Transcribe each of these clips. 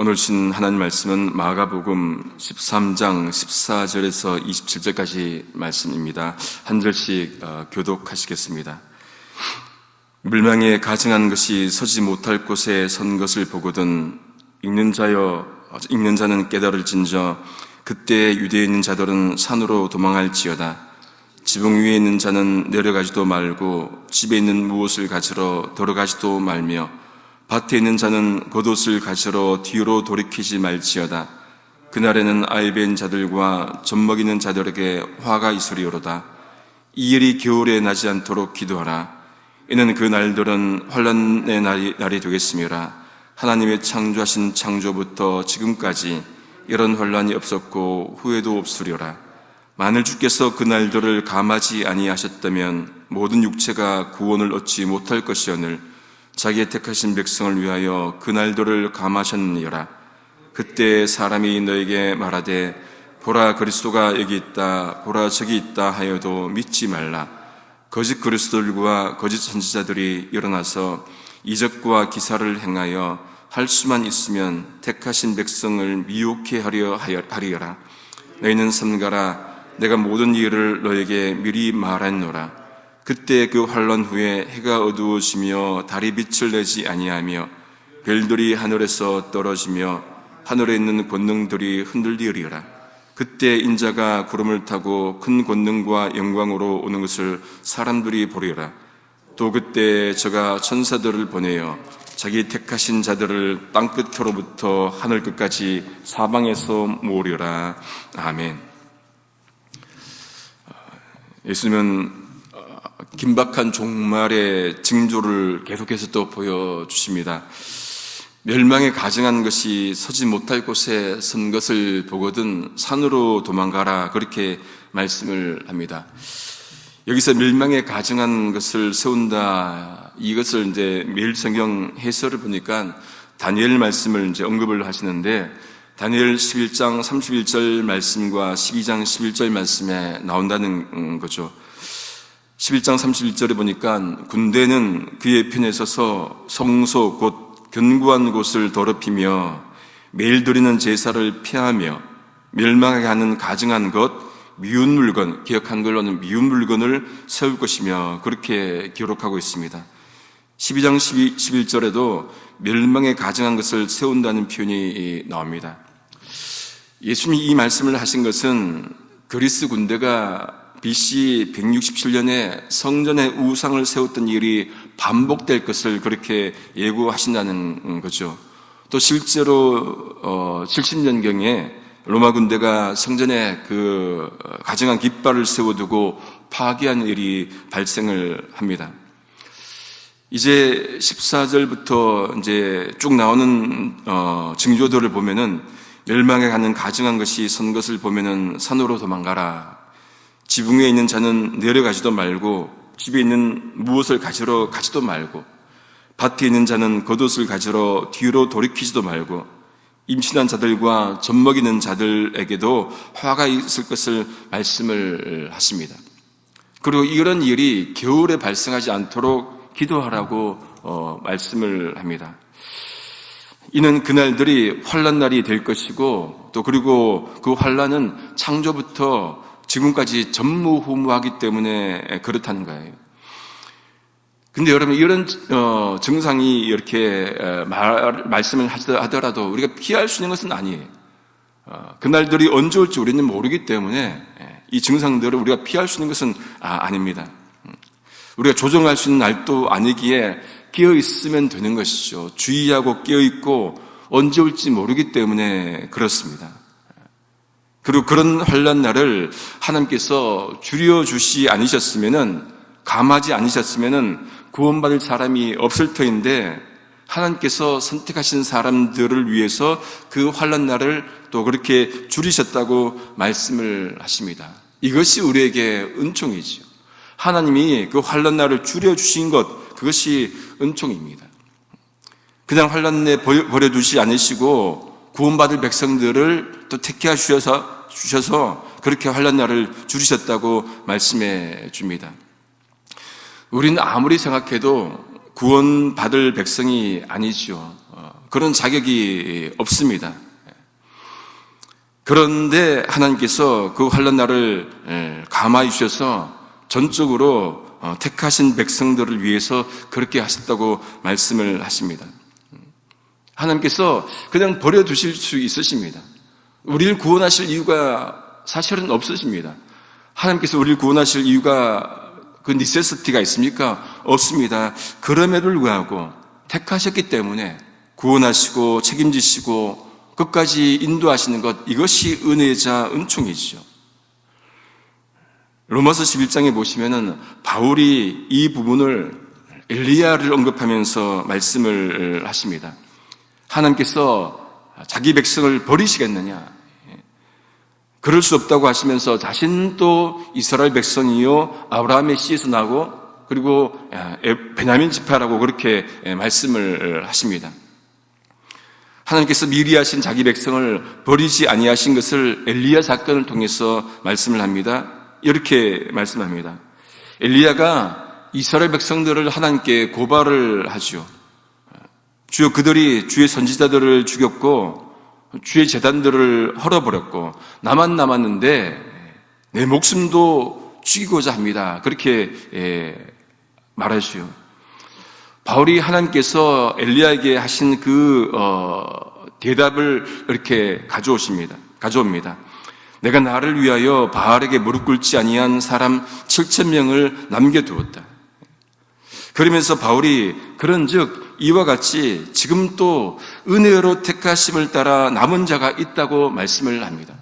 오늘 신 하나님 말씀은 마가복음 13장 14절에서 27절까지 말씀입니다. 한 절씩 어, 교독하시겠습니다. 물망에 가증한 것이 서지 못할 곳에 선 것을 보거든 읽는 자여 읽는 자는 깨달을진저 그때 유대에 있는 자들은 산으로 도망할지어다 지붕 위에 있는 자는 내려가지도 말고 집에 있는 무엇을 가지러 돌아가지도 말며 밭에 있는 자는 겉옷을 가지러 뒤로 돌이키지 말지어다. 그날에는 아이벤 자들과 젖먹이는 자들에게 화가 있으리오로다. 이 일이 겨울에 나지 않도록 기도하라. 이는 그 날들은 환란의 날이, 날이 되겠음이라. 하나님의 창조하신 창조부터 지금까지 이런 환란이 없었고 후회도 없으리라. 만일 주께서 그 날들을 감하지 아니하셨다면 모든 육체가 구원을 얻지 못할 것이오늘 자기의 택하신 백성을 위하여 그날들을 감하셨느니라. 그때 사람이 너에게 말하되 보라 그리스도가 여기 있다 보라 저기 있다 하여도 믿지 말라. 거짓 그리스도들과 거짓 선지자들이 일어나서 이적과 기사를 행하여 할 수만 있으면 택하신 백성을 미혹해 하려 하리라. 너희는 삼가라 내가 모든 일을 너에게 미리 말했노라. 그때 그 환란 후에 해가 어두워지며 달이 빛을 내지 아니하며 별들이 하늘에서 떨어지며 하늘에 있는 권능들이 흔들리리라. 그때 인자가 구름을 타고 큰 권능과 영광으로 오는 것을 사람들이 보리라. 또 그때 저가 천사들을 보내어 자기 택하신 자들을 땅 끝으로부터 하늘 끝까지 사방에서 모으리라. 아멘. 예수님은 긴박한 종말의 징조를 계속해서 또 보여주십니다. 멸망에 가증한 것이 서지 못할 곳에 선 것을 보거든 산으로 도망가라 그렇게 말씀을 합니다. 여기서 멸망에 가증한 것을 세운다 이것을 이제 매일 성경 해설을 보니까 다니엘 말씀을 이제 언급을 하시는데 다니엘 11장 31절 말씀과 12장 11절 말씀에 나온다는 거죠. 11장 31절에 보니까 군대는 그의 편에 서서 성소 곧 견고한 곳을 더럽히며 매일 드리는 제사를 피하며 멸망하게 하는 가증한 것 미운 물건 기억한 걸로는 미운 물건을 세울 것이며 그렇게 기록하고 있습니다. 12장 12, 11절에도 멸망에 가증한 것을 세운다는 표현이 나옵니다. 예수님이 이 말씀을 하신 것은 그리스 군대가 BC 167년에 성전에 우상을 세웠던 일이 반복될 것을 그렇게 예고하신다는 거죠. 또 실제로 70년경에 어, 로마 군대가 성전에 그 어, 가증한 깃발을 세워두고 파괴한 일이 발생을 합니다. 이제 14절부터 이제 쭉 나오는 어, 징조들을 보면은 멸망에 가는 가증한 것이 선 것을 보면은 산으로 도망가라. 지붕 위에 있는 자는 내려가지도 말고 집에 있는 무엇을 가지러 가지도 말고 밭에 있는 자는 겉옷을 가지러 뒤로 돌이키지도 말고 임신한 자들과 젖먹이는 자들에게도 화가 있을 것을 말씀을 하십니다. 그리고 이런 일이 겨울에 발생하지 않도록 기도하라고 어, 말씀을 합니다. 이는 그날들이 환란 날이 될 것이고 또 그리고 그 환란은 창조부터 지금까지 전무후무하기 때문에 그렇다는 거예요. 근데 여러분 이런 어, 증상이 이렇게 말, 말씀을 하더라도 우리가 피할 수 있는 것은 아니에요. 어, 그날들이 언제 올지 우리는 모르기 때문에 예, 이 증상들을 우리가 피할 수 있는 것은 아, 닙니다 음. 우리가 조정할 수 있는 날도 아니기에 깨어 있으면 되는 것이죠. 주의하고 깨어 있고 언제 올지 모르기 때문에 그렇습니다. 그리고 그런 환란 날을 하나님께서 줄여 주시 않으셨으면은 감하지 않으셨으면은 구원받을 사람이 없을 터인데 하나님께서 선택하신 사람들을 위해서 그 환란 날을 또 그렇게 줄이셨다고 말씀을 하십니다. 이것이 우리에게 은총이지요. 하나님이 그 환란 날을 줄여 주신 것 그것이 은총입니다. 그냥 환란 내 버려 두지 않으시고 구원받을 백성들을 또 택해 주셔서 주셔서 그렇게 환란 날을 줄이셨다고 말씀해 줍니다. 우리는 아무리 생각해도 구원받을 백성이 아니죠. 어, 그런 자격이 없습니다. 그런데 하나님께서 그 환란 날을 예, 감화해 주셔서 전적으로 어, 택하신 백성들을 위해서 그렇게 하셨다고 말씀을 하십니다. 하나님께서 그냥 버려두실 수 있으십니다. 우리를 구원하실 이유가 사실은 없으십니다. 하나님께서 우리를 구원하실 이유가 그 니세스티가 있습니까? 없습니다. 그럼에도 불구하고 택하셨기 때문에 구원하시고 책임지시고 끝까지 인도하시는 것 이것이 은혜자 은총이죠. 로마서 11장에 보시면은 바울이 이 부분을 엘리야를 언급하면서 말씀을 하십니다. 하나님께서 자기 백성을 버리시겠느냐? 그럴 수 없다고 하시면서 자신도 이스라엘 백성이요 아브라함의 씨에서 나고 그리고 베냐민 지파라고 그렇게 말씀을 하십니다. 하나님께서 미리 하신 자기 백성을 버리지 아니하신 것을 엘리야 사건을 통해서 말씀을 합니다. 이렇게 말씀합니다. 엘리야가 이스라엘 백성들을 하나님께 고발을 하죠. 주요 그들이 주의 선지자들을 죽였고 주의 재단들을 헐어버렸고 나만 남았는데 내 목숨도 죽이고자 합니다. 그렇게 말하시오. 바울이 하나님께서 엘리야에게 하신 그 어, 대답을 이렇게 가져오십니다. 가져옵니다. 내가 나를 위하여 바알에게 무릎 꿇지 아니한 사람 7천 명을 남겨두었다. 그러면서 바울이 그런즉 이와 같이 지금 또 은혜로 택하심을 따라 남은 자가 있다고 말씀을 합니다.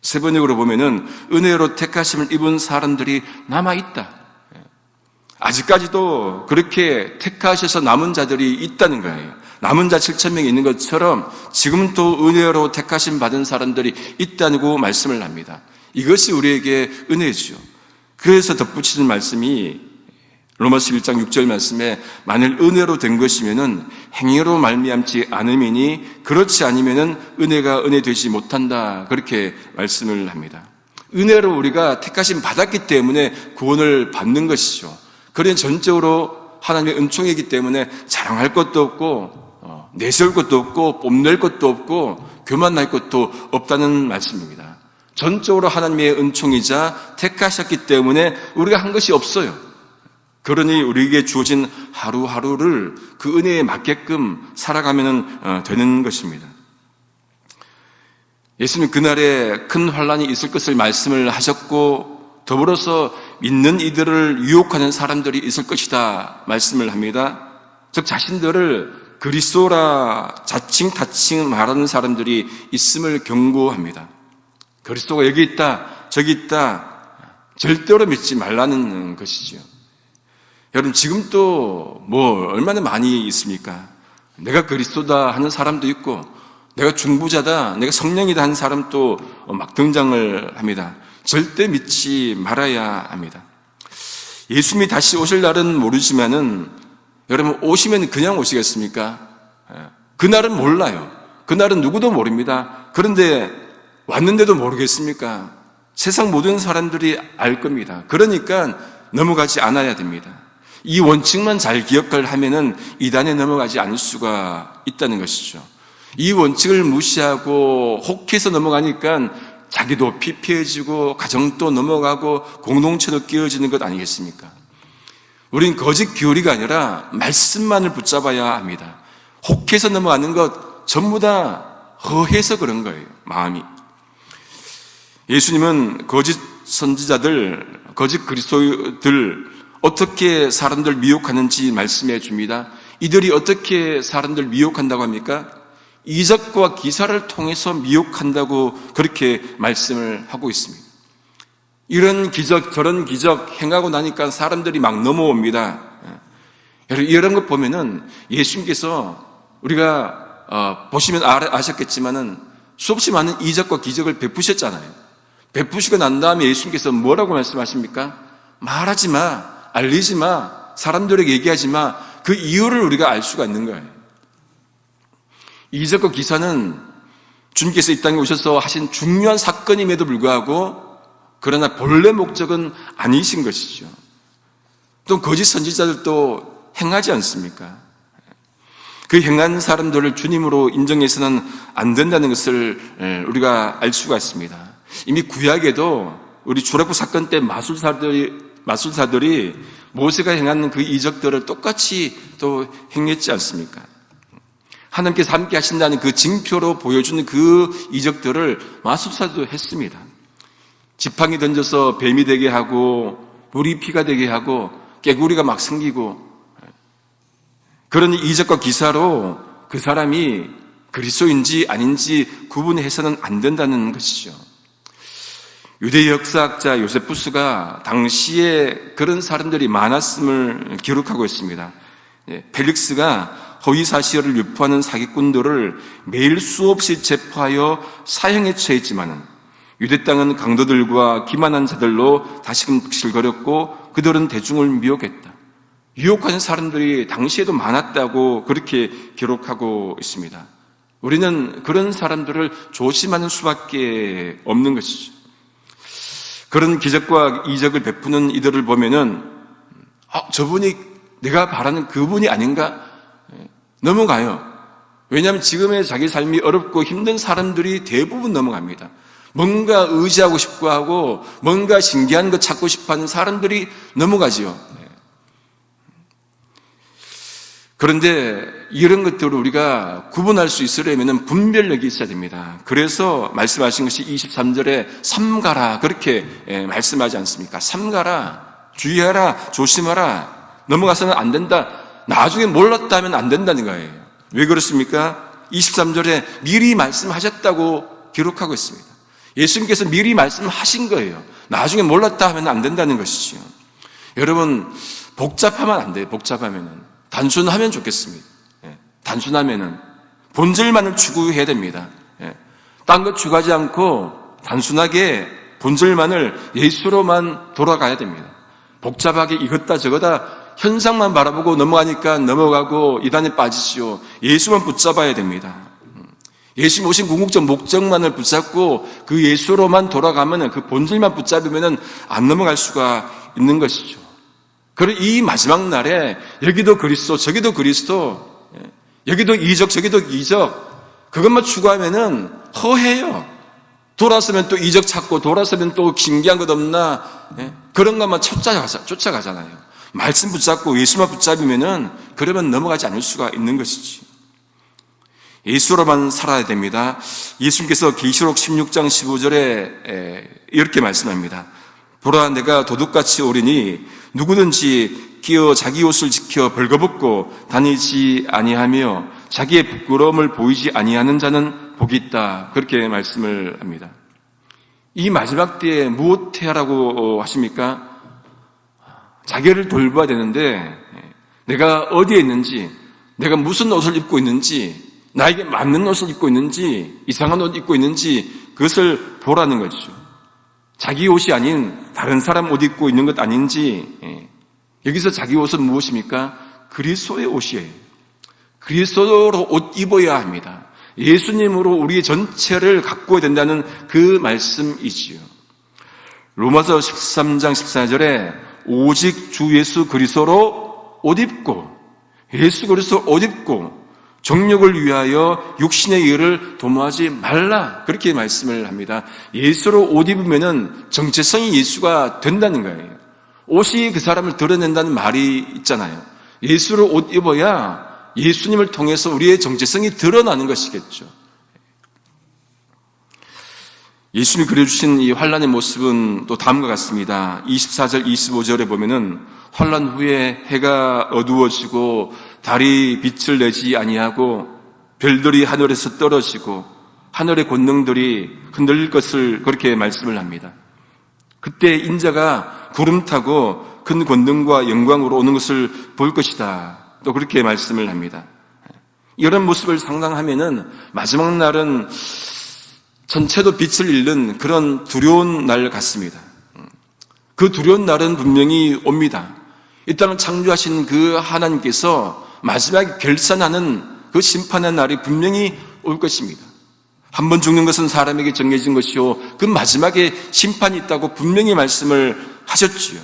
세 번역으로 보면은 은혜로 택하심을 입은 사람들이 남아 있다. 아직까지도 그렇게 택하셔서 남은 자들이 있다는 거예요. 남은 자 7천 명이 있는 것처럼 지금 또 은혜로 택하심 받은 사람들이 있다고 말씀을 합니다. 이것이 우리에게 은혜죠. 그래서 덧붙이는 말씀이 로마서 1장 6절 말씀에 만일 은혜로 된 것이면은 행위로 말미암지 않음이니 그렇지 아니면은 은혜가 은혜 되지 못한다 그렇게 말씀을 합니다. 은혜로 우리가 택하심 받았기 때문에 구원을 받는 것이죠. 그런 전적으로 하나님의 은총이기 때문에 자랑할 것도 없고 어, 내세울 것도 없고 뽐낼 것도 없고 교만할 것도 없다는 말씀입니다. 전적으로 하나님의 은총이자 택하셨기 때문에 우리가 한 것이 없어요. 그러니 우리에게 주어진 하루하루를 그 은혜에 맞게끔 살아가면 어, 되는 것입니다. 예수님 그날에 큰 환란이 있을 것을 말씀을 하셨고 더불어서 믿는 이들을 유혹하는 사람들이 있을 것이다 말씀을 합니다. 즉 자신들을 그리스도라 자칭 타칭 말하는 사람들이 있음을 경고합니다. 그리스도가 여기 있다, 저기 있다, 절대로 믿지 말라는 것이죠. 여러분 지금도 뭐 얼마나 많이 있습니까? 내가 그리스도다 하는 사람도 있고 내가 중부자다, 내가 성령이다 하는 사람도 막 등장을 합니다. 절대 믿지 말아야 합니다. 예수님이 다시 오실 날은 모르지만은 여러분 오시면 그냥 오시겠습니까? 예. 그날은 몰라요. 그날은 누구도 모릅니다. 그런데 왔는데도 모르겠습니까? 세상 모든 사람들이 알 겁니다. 그러니까 넘어가지 않아야 됩니다. 이 원칙만 잘 기억을 하면은 이단에 넘어가지 않을 수가 있다는 것이죠. 이 원칙을 무시하고 혹해서 넘어가니까 자기도 피폐해지고 가정도 넘어가고 공동체도 끼어지는 것 아니겠습니까? 우린 거짓 교리가 아니라 말씀만을 붙잡아야 합니다. 혹해서 넘어가는 것 전부 다 허해서 그런 거예요. 마음이. 예수님은 거짓 선지자들, 거짓 그리스도들 어떻게 사람들 미혹하는지 말씀해 줍니다. 이들이 어떻게 사람들 미혹한다고 합니까? 이적과 기사를 통해서 미혹한다고 그렇게 말씀을 하고 있습니다. 이런 기적, 저런 기적 행하고 나니까 사람들이 막 넘어옵니다. 여러분, 이런 것 보면은 예수님께서 우리가 어, 보시면 아셨겠지만은 수없이 많은 이적과 기적을 베푸셨잖아요. 베푸시고 난 다음에 예수님께서 뭐라고 말씀하십니까? 말하지 마, 알리지 마, 사람들에게 얘기하지 마. 그 이유를 우리가 알 수가 있는 거예요. 이적과 기사는 주님께서 이 땅에 오셔서 하신 중요한 사건임에도 불구하고 그러나 본래 목적은 아니신 것이죠. 또 거짓 선지자들도 행하지 않습니까? 그 행한 사람들을 주님으로 인정해서는 안 된다는 것을 에, 우리가 알 수가 있습니다. 이미 구약에도 우리 출애굽 사건 때 마술사들이 마술사들이 모세가 행한 그 이적들을 똑같이 또 행했지 않습니까? 하나님께서 함께 하신다는 그 징표로 보여주는 그 이적들을 마술사도 했습니다. 지팡이 던져서 뱀이 되게 하고 물이 피가 되게 하고 깨구리가 막 생기고 그런 이적과 기사로 그 사람이 그리스도인지 아닌지 구분해서는 안 된다는 것이죠. 유대 역사학자 요세푸스가 당시에 그런 사람들이 많았음을 기록하고 있습니다. 예, 펠릭스가 허위 사실을 유포하는 사기꾼들을 매일 수없이 체포하여 사형에 처했지만은 유대 땅은 강도들과 기만한 자들로 다시금 실거렸고 그들은 대중을 미혹했다. 유혹하는 사람들이 당시에도 많았다고 그렇게 기록하고 있습니다. 우리는 그런 사람들을 조심하는 수밖에 없는 것이죠. 그런 기적과 이적을 베푸는 이들을 보면은 아, 저분이 내가 바라는 그분이 아닌가 넘어가요. 왜냐하면 지금의 자기 삶이 어렵고 힘든 사람들이 대부분 넘어갑니다. 뭔가 의지하고 싶고 하고 뭔가 신기한 거 찾고 싶어하는 사람들이 넘어가지요. 그런데 이런 것들을 우리가 구분할 수 있으려면 분별력이 있어야 됩니다. 그래서 말씀하신 것이 23절에 삼가라 그렇게 예, 말씀하지 않습니까? 삼가라 주의하라 조심하라 넘어가서는 안 된다. 나중에 몰랐다면 안 된다는 거예요. 왜 그렇습니까? 23절에 미리 말씀하셨다고 기록하고 있습니다. 예수님께서 미리 말씀하신 거예요. 나중에 몰랐다 하면 안 된다는 것이죠. 여러분 복잡하면 안 돼요. 복잡하면은. 단순하면 좋겠습니다. 예, 단순하면은 본질만을 추구해야 됩니다. 예, 딴것 추구하지 않고 단순하게 본질만을 예수로만 돌아가야 됩니다. 복잡하게 이것다 저거다 현상만 바라보고 넘어가니까 넘어가고 이단에 빠지시오. 예수만 붙잡아야 됩니다. 음, 예수님 오신 궁극적 목적만을 붙잡고 그 예수로만 돌아가면 그 본질만 붙잡으면 안 넘어갈 수가 있는 것이죠. 그리고 이 마지막 날에 여기도 그리스도, 저기도 그리스도, 예, 여기도 이적, 저기도 이적, 그것만 추구하면은 허해요. 돌아서면 또 이적 찾고 돌아서면 또 신기한 것 없나 예, 그런 것만 쫓아가자, 쫓아가잖아요. 말씀 붙잡고 예수만 붙잡으면은 그러면 넘어가지 않을 수가 있는 것이지. 예수로만 살아야 됩니다. 예수님께서 계시록 16장 15절에 이렇게 말씀합니다. 보라 내가 도둑같이 오리니 누구든지 끼어 자기 옷을 지켜 벌거벗고 다니지 아니하며 자기의 부끄러움을 보이지 아니하는 자는 복이 있다. 그렇게 말씀을 합니다. 이 마지막 때에 무엇 해야라고 하십니까? 자기를 돌봐야 되는데 내가 어디에 있는지 내가 무슨 옷을 입고 있는지 나에게 맞는 옷을 입고 있는지 이상한 옷 입고 있는지 그것을 보라는 것이죠. 자기 옷이 아닌 다른 사람 옷 입고 있는 것 아닌지 예. 여기서 자기 옷은 무엇입니까? 그리스도의 옷이에요. 그리스도로 옷 입어야 합니다. 예수님으로 우리의 전체를 가꾸어야 된다는 그 말씀이지요. 로마서 13장 14절에 오직 주 예수 그리스도로 옷 입고 예수 그리스도 옷 입고 정력을 위하여 육신의 일을 도모하지 말라. 그렇게 말씀을 합니다. 예수로 옷 입으면은 정체성이 예수가 된다는 거예요. 옷이 그 사람을 드러낸다는 말이 있잖아요. 예수로 옷 입어야 예수님을 통해서 우리의 정체성이 드러나는 것이겠죠. 예수님이 그려주신 이 환란의 모습은 또 다음과 같습니다. 24절, 25절에 보면은 환란 후에 해가 어두워지고 달이 빛을 내지 아니하고 별들이 하늘에서 떨어지고 하늘의 권능들이 흔들릴 것을 그렇게 말씀을 합니다. 그때 인자가 구름 타고 큰 권능과 영광으로 오는 것을 볼 것이다. 또 그렇게 말씀을 합니다. 이런 모습을 상상하면은 마지막 날은 전체도 빛을 잃는 그런 두려운 날 같습니다. 그 두려운 날은 분명히 옵니다. 이 땅을 창조하신 그 하나님께서 마지막에 결산하는 그 심판의 날이 분명히 올 것입니다. 한 번 죽는 것은 사람에게 정해진 것이요. 그 마지막에 심판이 있다고 분명히 말씀을 하셨지요.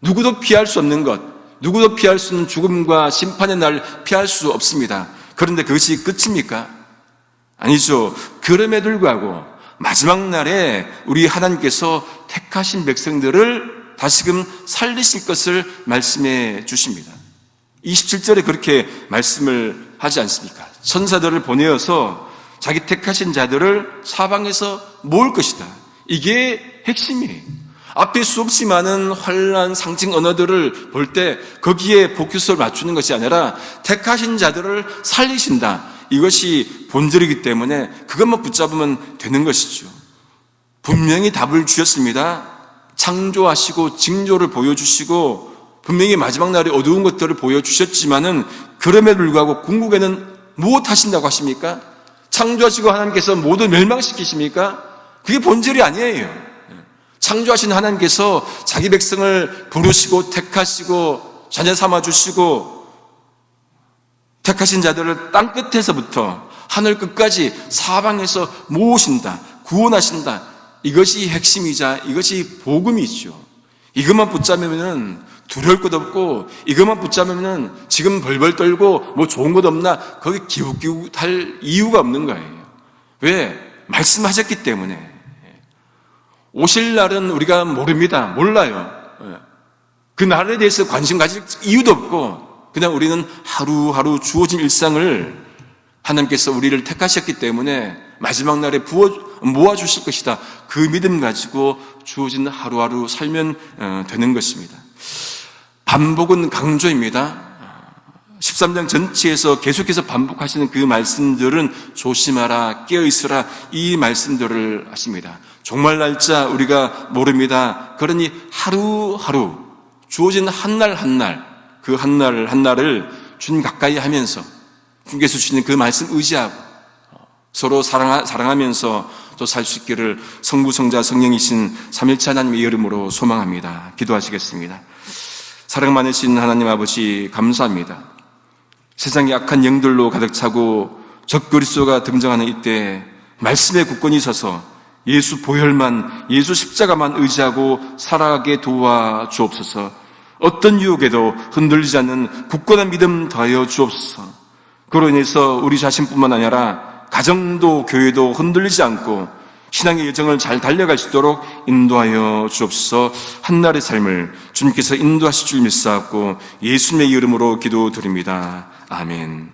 누구도 피할 수 없는 것. 누구도 피할 수 없는 죽음과 심판의 날 피할 수 없습니다. 그런데 그것이 끝입니까? 아니죠. 그럼에도 불구하고 마지막 날에 우리 하나님께서 택하신 백성들을 다시금 살리실 것을 말씀해 주십니다. 27절에 그렇게 말씀을 하지 않습니까? 천사들을 보내어서 자기 택하신 자들을 사방에서 모을 것이다. 이게 핵심이에요. 앞에 수없이 많은 환란 상징 언어들을 볼 때 거기에 포커스를 맞추는 것이 아니라 택하신 자들을 살리신다. 이것이 본질이기 때문에 그것만 붙잡으면 되는 것이죠. 분명히 답을 주셨습니다. 창조하시고 징조를 보여주시고 분명히 마지막 날에 어두운 것들을 보여주셨지만은 그럼에도 불구하고 궁극에는 무엇 하신다고 하십니까? 창조하시고 하나님께서 모두 멸망시키십니까? 그게 본질이 아니에요. 창조하신 하나님께서 자기 백성을 부르시고 택하시고 자녀 삼아 주시고 택하신 자들을 땅 끝에서부터 하늘 끝까지 사방에서 모으신다, 구원하신다. 이것이 핵심이자 이것이 복음이죠. 이것만 붙잡으면은 두려울 것 없고 이것만 붙잡으면은 지금 벌벌 떨고 뭐 좋은 것 없나 거기 기웃기웃할 이유가 없는 거예요. 왜? 말씀하셨기 때문에. 오실 날은 우리가 모릅니다. 몰라요. 그 날에 대해서 관심 가질 이유도 없고 그냥 우리는 하루하루 주어진 일상을 하나님께서 우리를 택하셨기 때문에 마지막 날에 부어 모아 주실 것이다. 그 믿음 가지고 주어진 하루하루 살면 어, 되는 것입니다. 반복은 강조입니다. 13장 전체에서 계속해서 반복하시는 그 말씀들은 조심하라, 깨어있으라, 이 말씀들을 하십니다. 종말 날짜 우리가 모릅니다. 그러니 하루하루 주어진 한 날 한 날, 그 한 날 한 날을 주님 가까이 하면서 주님께서 주시는 그 말씀 의지하고 서로 사랑하, 사랑하면서 또 살 수 있기를 성부, 성자, 성령이신 삼일체 하나님의 이름으로 소망합니다. 기도하시겠습니다. 사랑 많으신 하나님 아버지 감사합니다. 세상에 악한 영들로 가득 차고 적그리스도가 등장하는 이때 말씀의 굳건히 서서 예수 보혈만 예수 십자가만 의지하고 살아가게 도와 주옵소서. 어떤 유혹에도 흔들리지 않는 굳건한 믿음 더하여 주옵소서. 그로 인해서 우리 자신뿐만 아니라 가정도 교회도 흔들리지 않고 신앙의 여정을 잘 달려갈 수 있도록 인도하여 주옵소서 한날의 삶을 주님께서 인도하실 줄 믿사옵고 예수님의 이름으로 기도드립니다. 아멘.